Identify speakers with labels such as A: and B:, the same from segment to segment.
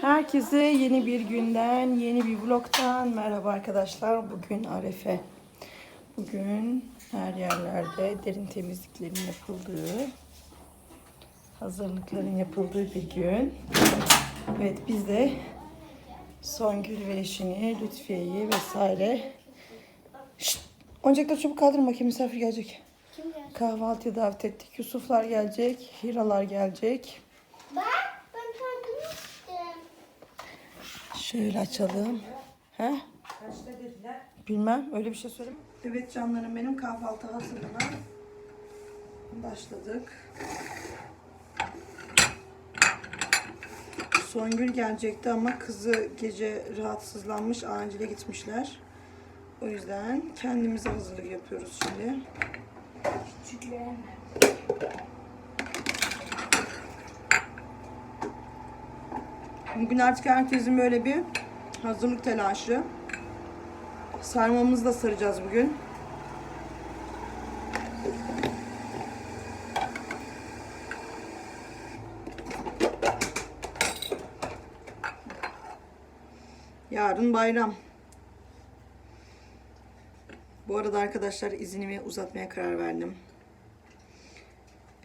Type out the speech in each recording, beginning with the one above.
A: Herkese yeni bir günden, yeni bir vlogtan merhaba arkadaşlar. Bugün Arefe. Bugün her yerlerde derin temizliklerin yapıldığı, hazırlıkların yapıldığı bir gün. Evet biz de Songül ve eşini, Lütfiye'yi vesaire. Şşt! Oyuncakları çabuk kaldırın bakayım misafir gelecek.
B: Kim geldi?
A: Kahvaltıya davet ettik. Yusuflar gelecek, Hiralar gelecek.
B: Bak ben tanımıştım.
A: Şöyle açalım. He? Bilmem. Öyle bir şey söyleme. Evet canlarım benim kahvaltı hazırlığına başladık. Songül gelecekti ama kızı gece rahatsızlanmış. Acile gitmişler. O yüzden kendimize hazırlık yapıyoruz şimdi. Bugün artık herkesin böyle bir hazırlık telaşı. Sarmamızı da saracağız bugün. Yarın bayram. Bu arada arkadaşlar iznimi uzatmaya karar verdim.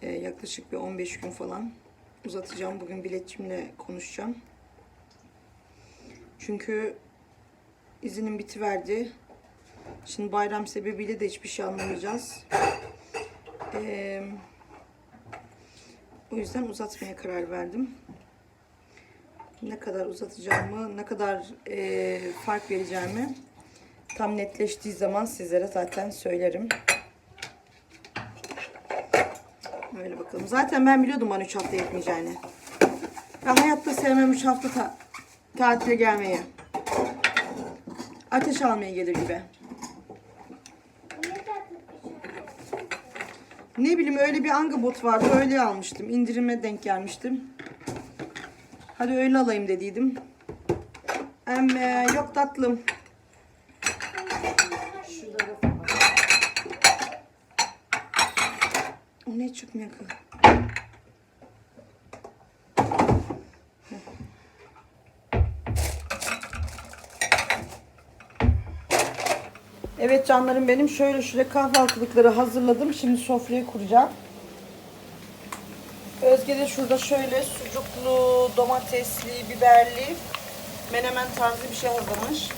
A: Ee, yaklaşık bir 15 gün falan uzatacağım. Bugün biletçimle konuşacağım. Çünkü izinim bitiverdi. Şimdi bayram sebebiyle de hiçbir şey anlamayacağız. Ee, o yüzden uzatmaya karar verdim. Ne kadar uzatacağımı, ne kadar e, fark vereceğimi tam netleştiği zaman sizlere zaten söylerim. Öyle bakalım. Zaten ben biliyordum bana 3 hafta yetmeyeceğini. Ben hayatta sevmem 3 hafta ta- tatile gelmeyi. Ateş almaya gelir gibi.
B: Ne
A: bileyim öyle bir angabot vardı öyle almıştım. İndirime denk gelmiştim. Hadi öyle alayım dediydim. Emme yok tatlım. O ne çıkmıyor kız? Evet canlarım benim şöyle şöyle kahvaltılıkları hazırladım. Şimdi sofrayı kuracağım. Özge de şurada şöyle sucuklu, domatesli, biberli menemen tarzı bir şey hazırlamış.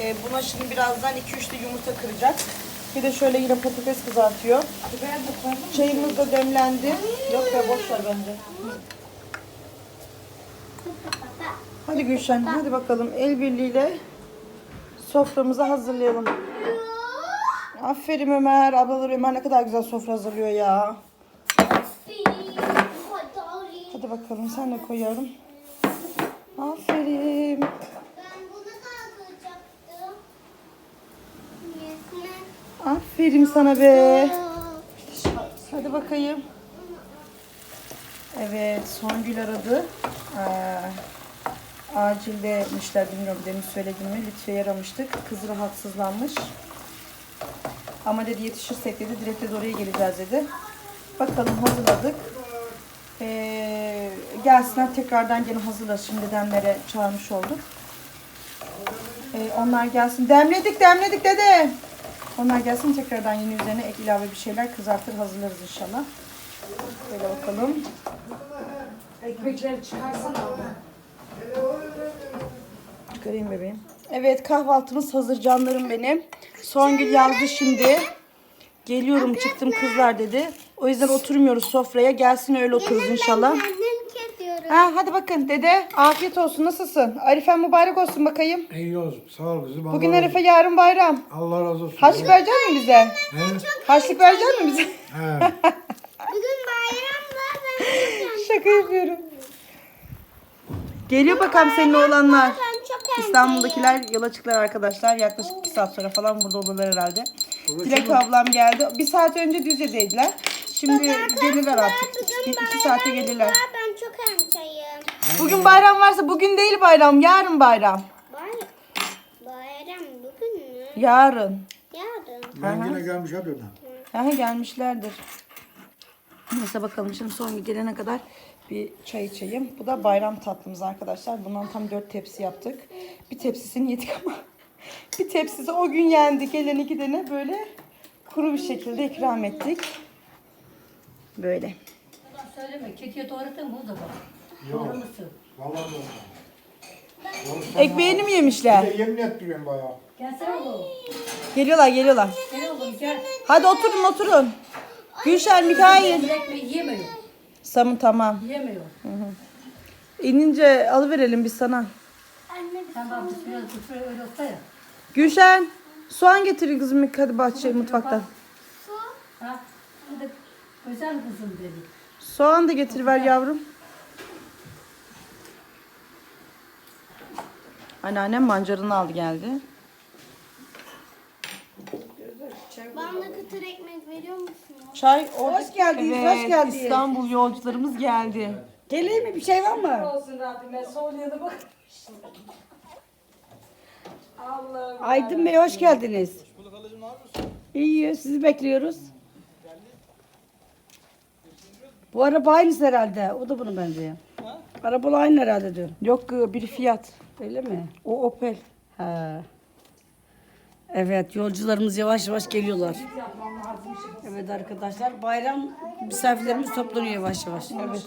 A: Ee, buna şimdi birazdan 2-3 de yumurta kıracak. Bir de şöyle yine patates kızartıyor. Çayımız da demlendi. Yok ya boş ver bence. Hadi Gülşen hadi bakalım el birliğiyle soframızı hazırlayalım. Aferin Ömer. Ablalar Ömer ne kadar güzel sofra hazırlıyor ya. Hadi bakalım sen de. Aferin.
B: Da alacaktım. Resmen.
A: Aferin sana be. Hadi bakayım. Evet Songül aradı. Ee, acildeymişler bilmiyorum demin söyledim mi. Lütfiye aramıştık. Kız rahatsızlanmış. Ama dedi yetişirsek dedi direkt dedi oraya geleceğiz dedi. Bakalım hazırladık. Ee, gelsinler tekrardan gene hazırlar şimdidenlere çağırmış olduk. Ee, onlar gelsin. Demledik demledik dede. Onlar gelsin tekrardan yine üzerine ek ilave bir şeyler kızartır hazırlarız inşallah. Böyle bakalım.
C: Ekmekleri çıkarsana.
A: Çıkarayım bebeğim. Evet kahvaltımız hazır canlarım benim. Songül yazdı şimdi. Geliyorum çıktım kızlar dedi. O yüzden oturmuyoruz sofraya. Gelsin öyle otururuz inşallah. Ha, hadi bakın dede afiyet olsun nasılsın? Arifen mübarek olsun bakayım.
D: İyi olsun. Sağ ol kızım. Allah
A: Bugün
D: razı-
A: Arife yarın bayram.
D: Allah razı olsun.
A: Harçlık verecek misin bize?
D: He?
A: Harçlık verecek misin bize?
D: He.
B: Bugün bayram var. Ben
A: Şaka yapıyorum. Geliyor bakalım senin oğlanlar. İstanbul'dakiler yola çıktılar arkadaşlar. Yaklaşık 2 saat sonra falan burada olurlar herhalde. Dilek ablam geldi. Bir saat önce Düzce'deydiler. Şimdi gelirler artık.
B: Bugün
A: 2 saate gelirler.
B: Ben çok eğlenceliyim.
A: Bugün bayram varsa bugün değil bayram. Yarın bayram.
B: Bayram. Bayram bugün mü?
A: Yarın.
B: Yarın.
D: Ben yine gelmiş hadi ona.
A: Aha gelmişlerdir. Neyse bakalım şimdi son gelene kadar bir çay içeyim. Bu da bayram tatlımız arkadaşlar. Bundan tam 4 tepsi yaptık. Bir tepsisini yedik ama bir tepsisi o gün yendi. Gelene gidene böyle kuru bir şekilde ikram ettik. Böyle.
C: Söyleme, kekiye doğradın mı? O da bak. Doğramışsın.
D: Vallahi doğru.
A: Ekmeğini mi yemişler?
D: Bir de Yemin ettiriyorum bayağı.
C: Gelsene oğlum.
A: Geliyorlar geliyorlar.
C: Gel oğlum gel.
A: Hadi oturun oturun. Gülşen, Mikail.
C: Ekmeği yemiyor.
A: Samın tamam.
C: Yemiyor.
A: İnince alıverelim biz sana.
C: Sen bak süre öyle olsa ya.
A: Gülşen soğan getirin kızım hadi bahçe mutfaktan.
C: Ha? Bu da güzel kızım dedi.
A: Soğan da getiriver yavrum. Anneannem mancarını aldı geldi.
B: Bana kıtır ekmek veriyor musun?
A: Çay
E: Hoş geldiniz,
A: Evet,
E: hoş geldiniz.
A: İstanbul yolcularımız geldi.
E: Geleyim mi? Bir şey var mı?
A: Olsun Rabbime Sonya'da bak. Allah'ım.
E: Aydın Bey hoş geldiniz. İyi, sizi bekliyoruz. Bu araba aynısı herhalde. O da bunu benziyor. Arabalı aynı herhalde diyor.
A: Yok bir fiyat.
E: Öyle mi?
A: O Opel.
E: Ha. Evet, yolcularımız yavaş yavaş geliyorlar. Evet arkadaşlar, bayram misafirlerimiz toplanıyor yavaş yavaş. Evet.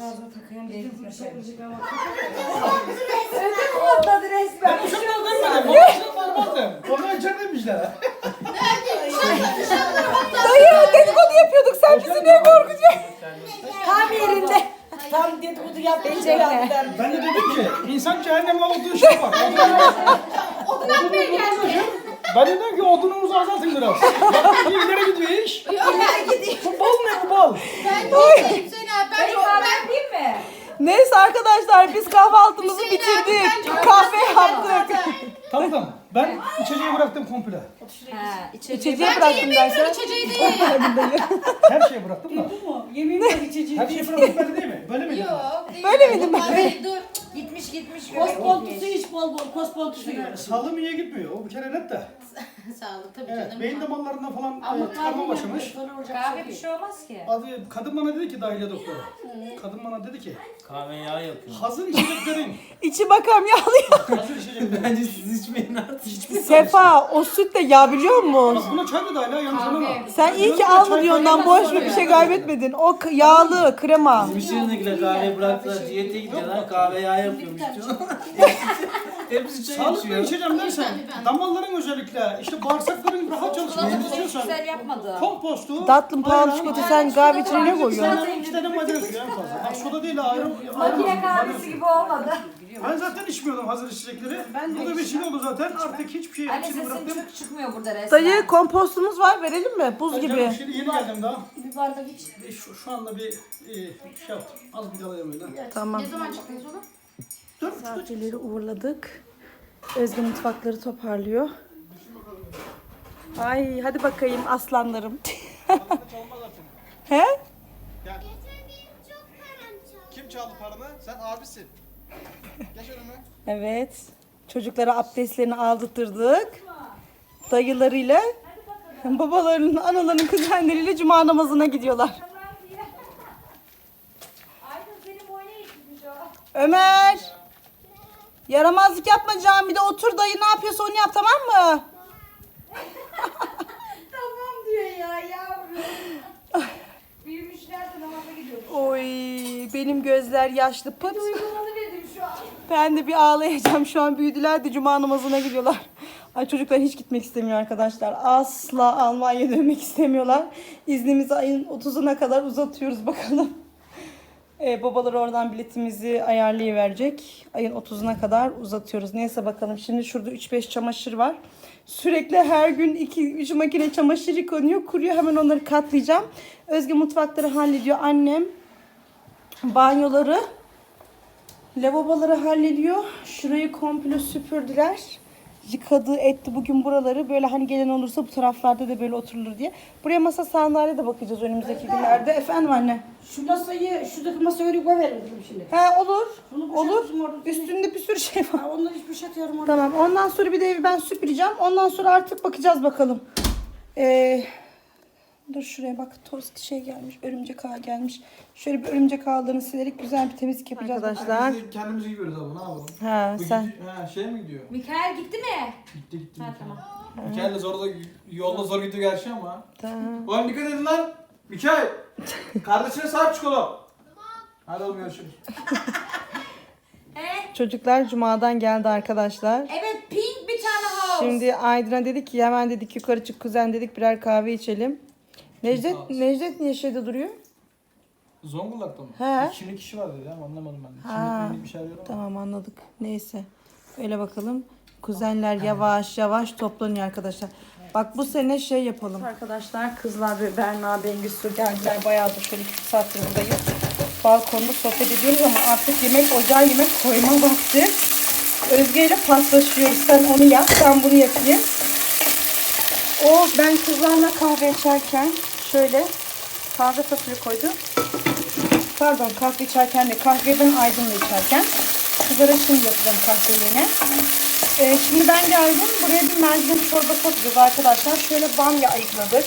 D: Onu içerideymişler.
A: Dayı dedikodu yapıyorduk sen bizi niye korkutuyorsun?
E: Tam yerinde. Tam dedikodu yapmayın.
F: Ben de dedim ki insan cehenneme olduğu şey var. Odun atmaya geldi. Ben de dedim ki odunumuzu azaltın biraz. İleri gidiyor iş. Bu bal ne bu bal?
A: Neyse arkadaşlar biz kahvaltımızı bitirdik. Kahve yaptık.
F: Tatlım ben içeceği bıraktım komple.
A: İçeceği bıraktım dersen.
F: Her şeyi bıraktım da.
E: Yemin var içeceği.
F: Her şeyi bıraktım böyle değil mi? Böyle mi?
A: Böyle miydim ben?
G: Gitmiş gitmiş.
E: Kospoltusu iç bol bol, kospoltusu yiyor.
F: Sağlığım iyiye gitmiyor. O bir kere net de.
G: Sağlık tabii
F: Evet,
G: canım.
F: beyin damarlarından falan e, tıkanma başlamış.
G: Kahve bir şey olmaz ki.
F: Adı, kadın bana dedi ki dahiliye doktoru. Kadın bana dedi ki
H: Kahve yağı yapıyor.
F: hazır içeceklerin,
A: İçi bakam yağlıyor.
F: hazır içeceklerin.
H: Bence siz içmeyin artık.
A: Sefa o süt de yağ biliyor musun?
F: Buna çay dedi hala yanlış anlama.
A: Sen iyi ki alma diyor ondan boş bir şey kaybetmedin. O k- yağlı krema.
H: Bizim içerindekiler kahve bıraktılar. Diyete gidiyorlar. Kahve yağı yapıyormuş diyor. Hepsi çay
F: Sağlıklı
H: içiyor.
F: içeceğim dersen damarların özellikle işte bağırsakların rahat çalışmasını istiyorsan
G: Güzel yapmadı.
F: kompostu
A: Tatlım pahalı çikolata sen kahve içine ne koyuyorsun?
F: tane, iki tane maydanoz en fazla. Bak soda değil ayran.
G: Makine kahvesi gibi olmadı.
F: Ben zaten içmiyordum hazır içecekleri. Bu da vesile oldu zaten. Artık hiçbir şey
G: Anne
F: içini
G: sesin
F: bıraktım.
G: çok çıkmıyor burada resmen.
A: Dayı kompostumuz var verelim mi? Buz
F: Ben
A: gibi.
F: canım Şimdi yeni geldim daha.
E: Bir bardak iç.
F: Şu, şu anda bir e, şey yaptım. Az bir yalayayım öyle.
A: Tamam.
G: Ne zaman çıktınız onu?
F: Dur.
A: Misafirleri uğurladık. Özge mutfakları toparlıyor. Ay hadi bakayım aslanlarım. He?
I: Kim çaldı paranı? Sen abisin. Geç önüme.
A: Evet. Çocuklara abdestlerini aldırtırdık. Dayılarıyla, babalarının, analarının kuzenleriyle cuma namazına gidiyorlar. Ömer. Yaramazlık yapma camide otur dayı ne yapıyorsa onu yap tamam mı?
E: Tamam diyor ya yavrum. Büyümüşler de namaza gidiyor.
A: Oy benim gözler yaşlı pıt.
E: Duygulanıverdim şu an.
A: Ben de bir ağlayacağım şu an büyüdüler de cuma namazına gidiyorlar. Ay çocuklar hiç gitmek istemiyor arkadaşlar. Asla Almanya'ya dönmek istemiyorlar. İznimizi ayın 30'una kadar uzatıyoruz bakalım. Ee, babalar oradan biletimizi ayarlayıverecek. Ayın 30'una kadar uzatıyoruz. Neyse bakalım. Şimdi şurada 3-5 çamaşır var. Sürekli her gün 2-3 makine çamaşır yıkanıyor. Kuruyor. Hemen onları katlayacağım. Özge mutfakları hallediyor. Annem banyoları Lavaboları hallediyor. Şurayı komple süpürdüler. Yıkadı, etti bugün buraları. Böyle hani gelen olursa bu taraflarda da böyle oturulur diye. Buraya masa sandalye de bakacağız önümüzdeki günlerde. Efendim anne.
E: Şu masayı, şuradaki masayı öyle koyverelim şimdi.
A: He olur.
E: Bunu
A: Olur. Üstünde bir sürü şey var.
E: Ha, onları hiç boşaltıyorum orada.
A: Tamam. Ondan sonra bir de evi ben süpüreceğim. Ondan sonra artık bakacağız bakalım. Ee, Dur şuraya bak toz şey gelmiş. Örümcek ağı gelmiş. Şöyle bir örümcek ağlarını silerek güzel bir temizlik yapacağız arkadaşlar.
F: Biz de kendimizi gidiyoruz ama ne yapalım?
A: Ha
F: Bu
A: sen.
F: gidiyor- Ha şey mi gidiyor?
G: Mikael gitti mi?
F: Gitti gitti.
G: Ha tamam.
F: Mikael de zor da yolda zor gidiyor gerçi ama.
A: Tamam.
F: Oğlum dikkat edin lan. Mikael. Kardeşine sahip çık oğlum. Hadi oğlum görüşürüz.
A: Çocuklar cumadan geldi arkadaşlar.
G: Evet pink bir tane house.
A: Şimdi Aydın'a dedik ki hemen dedik yukarı çık kuzen dedik birer kahve içelim. Necdet,
F: Sağ.
A: Necdet niye şeyde duruyor?
F: Zonguldak'ta mı?
A: He.
F: Kimlik kişi var dedi ama anlamadım ben. de.
A: Ha.
F: Bir şey arıyorum.
A: Tamam anladık. Neyse. Öyle bakalım. Kuzenler yavaş yavaş toplanıyor arkadaşlar. Bak bu sene şey yapalım. Arkadaşlar kızlar ve Berna, Bengüsü geldiler. Bayağıdır şöyle iki saattir buradayız. Balkonda sohbet ediyoruz ama artık yemek ocağa yemek koyma vakti. Özge ile paslaşıyoruz. Sen onu yap, ben bunu yapayım. O ben kızlarla kahve içerken şöyle taze fasulye koydum. Pardon kahve içerken de kahve ben Aydın'la içerken. Kızlara şimdi yapacağım kahvelerini. Ee, şimdi ben geldim. Buraya bir mercimek çorbası yapacağız arkadaşlar. Şöyle bamya ayıkladık.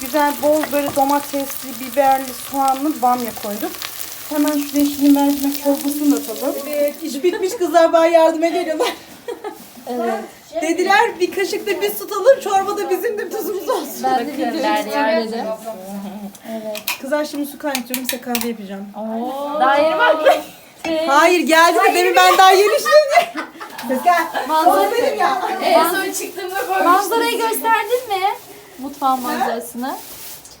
A: Güzel bol böyle domatesli, biberli, soğanlı bamya koyduk. Hemen şuraya şimdi mercimek çorbasını atalım. Evet, iş bitmiş kızlar bana yardıma geliyorlar. evet. Dediler bir kaşık da biz tutalım, çorba da bizim de tuzumuz olsun.
G: Ben de videoyu tutuyorum.
A: Kızlar şimdi su kaynatıyorum, size kahve yapacağım.
G: Daha yeni bak.
A: Hayır geldi de demin ben daha yeni şimdi. Gel.
G: Manzara,
A: benim ya.
G: en son çıktığımda böyle. Manzarayı gösterdin mi? Mutfağın manzarasını.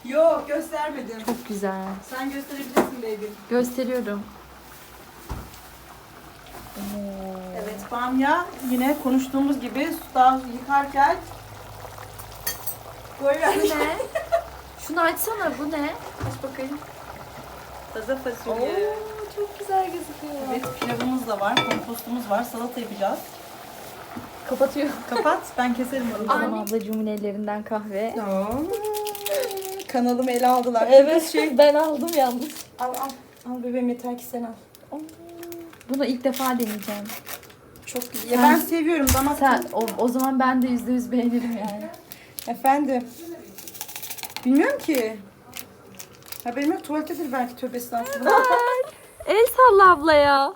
A: Yok göstermedim.
G: Çok güzel.
A: Sen gösterebilirsin baby.
G: Gösteriyorum.
A: Evet bamya yine konuştuğumuz gibi suda yıkarken
G: Bu ne? Şunu açsana bu ne?
A: Aç bakayım. Taze fasulye.
G: Oo, çok güzel gözüküyor.
A: Evet pilavımız da var, kompostumuz var, salata yapacağız.
G: Kapatıyor.
A: Kapat ben keserim onu.
G: Anam ablacığımın ellerinden kahve.
A: Aa, Kanalımı ele aldılar.
G: Evet şey ben aldım yalnız.
A: Al al. Al bebeğim yeter ki sen al.
G: Bunu ilk defa deneyeceğim.
A: Çok güzel. Ya ben seviyorum damak
G: Sen o, o zaman ben de yüzde yüz beğenirim yani.
A: Efendim. Bilmiyorum ki. Haberim yok tuvaletedir belki tövbe estağfurullah.
G: El salla ablaya.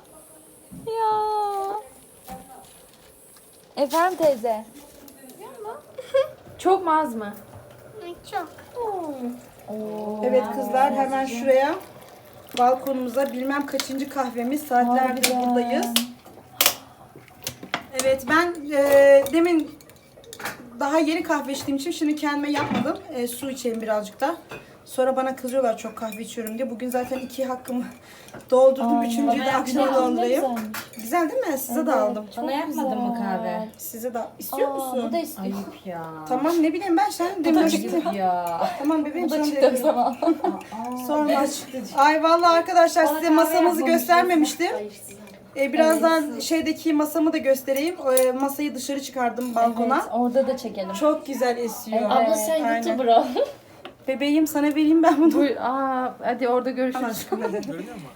G: Ya. Efendim teyze. Çok mu az mı?
B: Çok.
A: evet kızlar hemen şuraya balkonumuza bilmem kaçıncı kahvemiz saatlerdir
G: Harbiden.
A: buradayız. Evet ben e, demin daha yeni kahve içtiğim için şimdi kendime yapmadım. E, su içeyim birazcık da. Sonra bana kızıyorlar çok kahve içiyorum diye. Bugün zaten iki hakkımı doldurdum. Üçüncüyü de akşama doldurayım. Güzel değil mi? Size de aldım.
G: Bana yapmadın mı kahve?
A: Size de istiyor musun?
G: Bu da istiyor.
C: Ya.
A: Tamam ne bileyim ben sen demin çıktı.
C: Ya.
A: Tamam bebeğim
G: Bu da
A: sana
G: çıktı
A: yapıyorum.
G: sana.
A: Sonra ay vallahi arkadaşlar size masamızı göstermemiştim. Ee, birazdan şeydeki masamı da göstereyim. Ee, masayı dışarı çıkardım balkona.
G: Evet, orada da çekelim.
A: Çok güzel esiyor.
G: Abla sen
A: Aynen.
G: YouTuber ol.
A: Bebeğim sana vereyim ben bunu.
G: Buyur. Aa, hadi orada görüşürüz.
A: Aşkım hadi.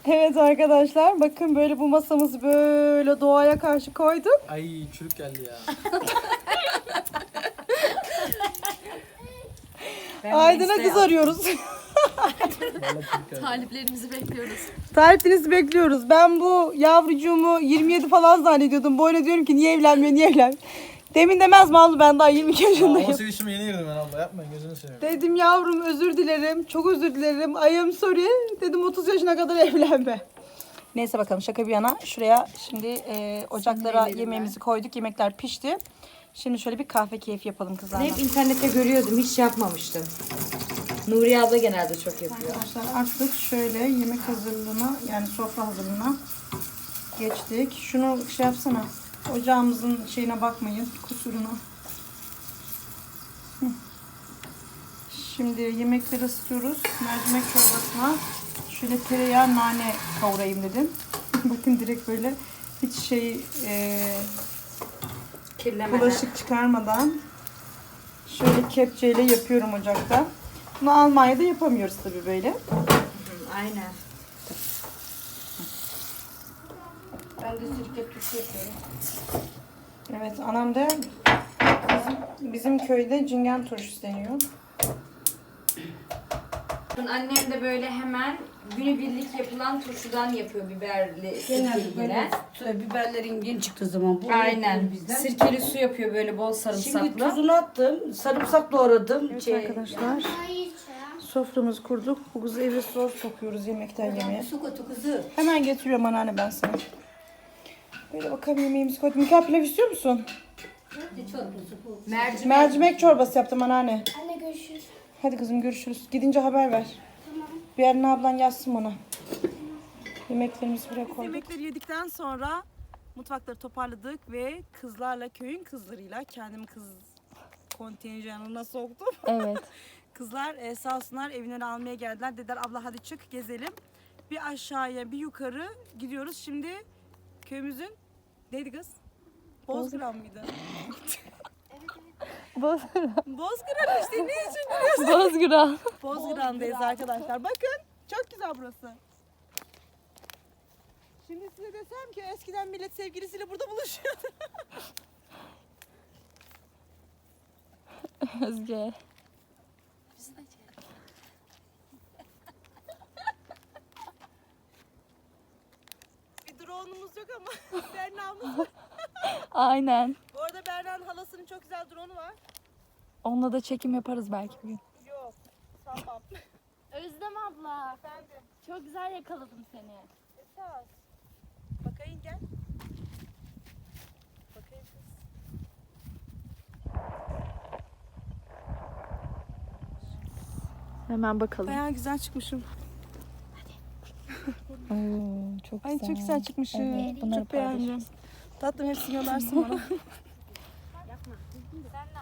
A: Evet arkadaşlar bakın böyle bu masamızı böyle doğaya karşı koyduk.
F: Ay çürük geldi ya.
A: Aydın'a kız arıyoruz.
G: Taliplerimizi bekliyoruz.
A: Tarifinizi bekliyoruz. Ben bu yavrucuğumu 27 falan zannediyordum. Bu arada diyorum ki niye evlenmiyor, niye evlenmiyor. Demin demez mi abla ben daha 22
F: Aa,
A: yaşındayım.
F: Ama sevişime yeni girdim ben abla yapmayın gözünü seveyim.
A: Dedim yavrum özür dilerim. Çok özür dilerim. I am sorry. Dedim 30 yaşına kadar evlenme. Neyse bakalım şaka bir yana. Şuraya şimdi e, ocaklara yemeğimizi koyduk. Yemekler pişti. Şimdi şöyle bir kahve keyfi yapalım kızlarla.
C: Hep internette görüyordum hiç yapmamıştım. Nuriye abla genelde çok yapıyor.
A: Arkadaşlar artık şöyle yemek hazırlığına yani sofra hazırlığına geçtik. Şunu şey yapsana. Ocağımızın şeyine bakmayın. Kusuruna. Şimdi yemekleri ısıtıyoruz. Mercimek çorbasına şöyle tereyağı nane kavurayım dedim. Bakın direkt böyle hiç şey e,
C: Kirlemeden. bulaşık
A: çıkarmadan şöyle kepçeyle yapıyorum ocakta. Bunu Almanya'da yapamıyoruz tabii böyle.
C: Aynen. Ben de sirke turşu yapıyorum.
A: Evet anam da bizim, bizim köyde cingen turşusu deniyor.
C: Annem de böyle hemen günübirlik yapılan turşudan yapıyor biberli sirkeli
E: Genelde
C: gelen.
E: böyle biberlerin yeni çıktığı zaman bu
C: Aynen.
E: bizden.
C: Sirkeli su yapıyor böyle bol
E: Şimdi
C: sarımsaklı.
E: tuzunu attım. Sarımsak doğradım. Şey,
A: Arkadaşlar soframızı kurduk. Bu kızı eve sos sokuyoruz yemekten yemeğe.
E: Su kotu kızı.
A: Hemen getiriyorum anneanne ben sana. Böyle bakalım yemeğimizi koydum. Mika pilav istiyor musun?
C: Mercimek.
A: Mercimek çorbası yaptım anneanne.
B: Anne görüşürüz.
A: Hadi kızım görüşürüz. Gidince haber ver. Bir yerine ablan yazsın bana. Yemeklerimizi buraya koyduk. Yemekleri yedikten sonra mutfakları toparladık ve kızlarla köyün kızlarıyla kendim kız kontenjanına soktum.
G: Evet.
A: Kızlar e, sağ olsunlar evine almaya geldiler. Dediler abla hadi çık gezelim. Bir aşağıya bir yukarı gidiyoruz. Şimdi köyümüzün neydi kız? Bozkıran mıydı? Bozkıran işte ne için gülüyorsun?
G: Bozgıran.
A: Bozkıran'dayız arkadaşlar. Bakın çok güzel burası. Şimdi size desem ki eskiden millet sevgilisiyle burada buluşuyordu.
G: Özge.
A: Bir drone'umuz yok ama Berna'mız var.
G: Aynen.
A: Bu arada Berna'nın halasının çok güzel drone'u var.
G: Onunla da çekim yaparız belki bir gün.
A: Yok sanmam.
G: Özlem abla. Çok güzel yakaladım seni.
A: Esas. Bakayım gel. Bakayım kız.
G: Hemen bakalım.
A: Bayağı güzel çıkmışım.
G: Oo, çok
A: Ay
G: güzel.
A: çok güzel çıkmışım.
G: Evet, bunları
A: çok beğendim. Tatlım hepsini yollarsın bana.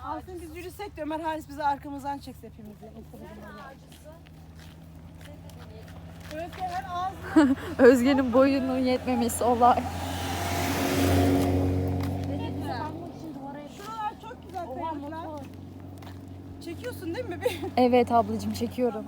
A: Aslında biz yürüsek de Ömer Halis bizi arkamızdan çekse hepimizi. Özge her.
G: Özge'nin boyunun yetmemesi olay.
A: Şuralar çok güzel kayalıklar. Çekiyorsun değil mi?
G: Evet ablacığım çekiyorum.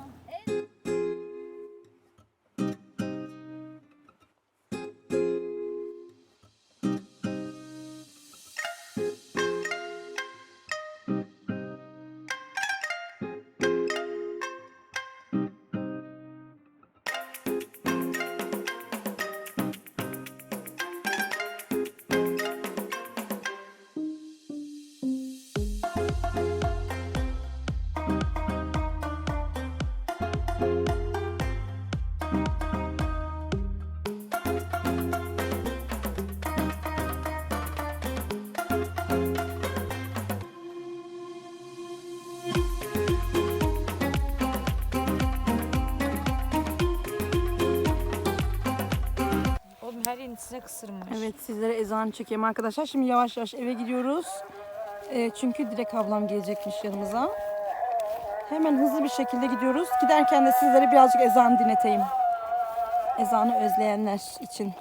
C: İçine kısırmış.
A: Evet sizlere ezan çekeyim arkadaşlar. Şimdi yavaş yavaş eve gidiyoruz. Ee, çünkü Dilek ablam gelecekmiş yanımıza. Hemen hızlı bir şekilde gidiyoruz. Giderken de sizlere birazcık ezan dinleteyim. Ezanı özleyenler için.